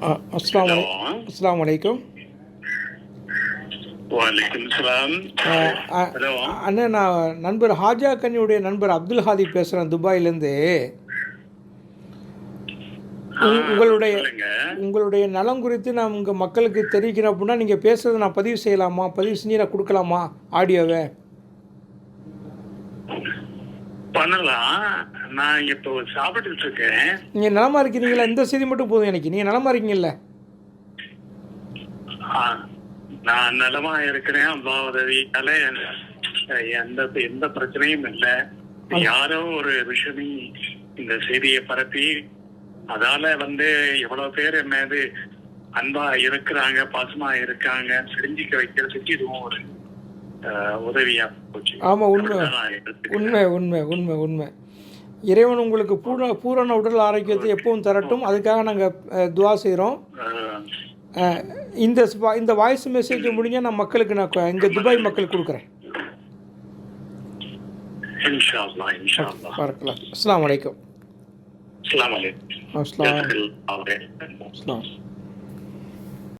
அஸ்லாம் அஸ்லாம் வலைக்கும் அண்ணன் நான் நண்பர் ஹாஜா கனியுடைய நண்பர் அப்துல் ஹாதி பேசுகிறேன் துபாயிலேருந்து. உங்- உங்களுடைய உங்களுடைய நலம் குறித்து நான் உங்கள் மக்களுக்கு தெரிவிக்கிறேன் அப்படின்னா நீங்கள் பேசுகிறத நான் பதிவு செய்யலாமா? பதிவு செஞ்சு நான் கொடுக்கலாமா? ஆடியோவை. பண்ணலாம். நான் இப்போ சாப்பிட்டுட்டு இருக்கேன். நீங்கள் நலமா இருக்கிறீங்களா? இந்த செய்தி மட்டும் போதும் எனக்கு. நீங்கள் நலமா இருக்கீங்கல்ல? நான் நலமா இருக்கிறேன் அம்மா உதவியால எந்த எந்த பிரச்சனையும் இல்லை. யாரோ ஒரு விஷயமே இந்த செய்தியை பரப்பி அதால வந்து எவ்வளவு பேர் என் மீது அன்பா இருக்கிறாங்க பாசமா இருக்காங்க தெரிஞ்சுக்க வைக்கிறதுக்கு இதுவும் ஒரு உதவியா போச்சு ஆமாம் உண்மை. உண்மை உண்மை உண்மை உண்மை. இறைவன் உங்களுக்கு பூரண பூரண உடல் ஆரோக்கியத்தை எப்பவும் தரட்டும். அதுக்காக நாங்கள் துவா செய்கிறோம் இந்த இந்த வாய்ஸ் மெசேஜ் முடிஞ்சால் நான் மக்களுக்கு நான் இங்கே துபாய் மக்களுக்கு கொடுக்குறேன். அஸ்லாம் வலைக்கம். அஸ்லாம். அஸ்லாம்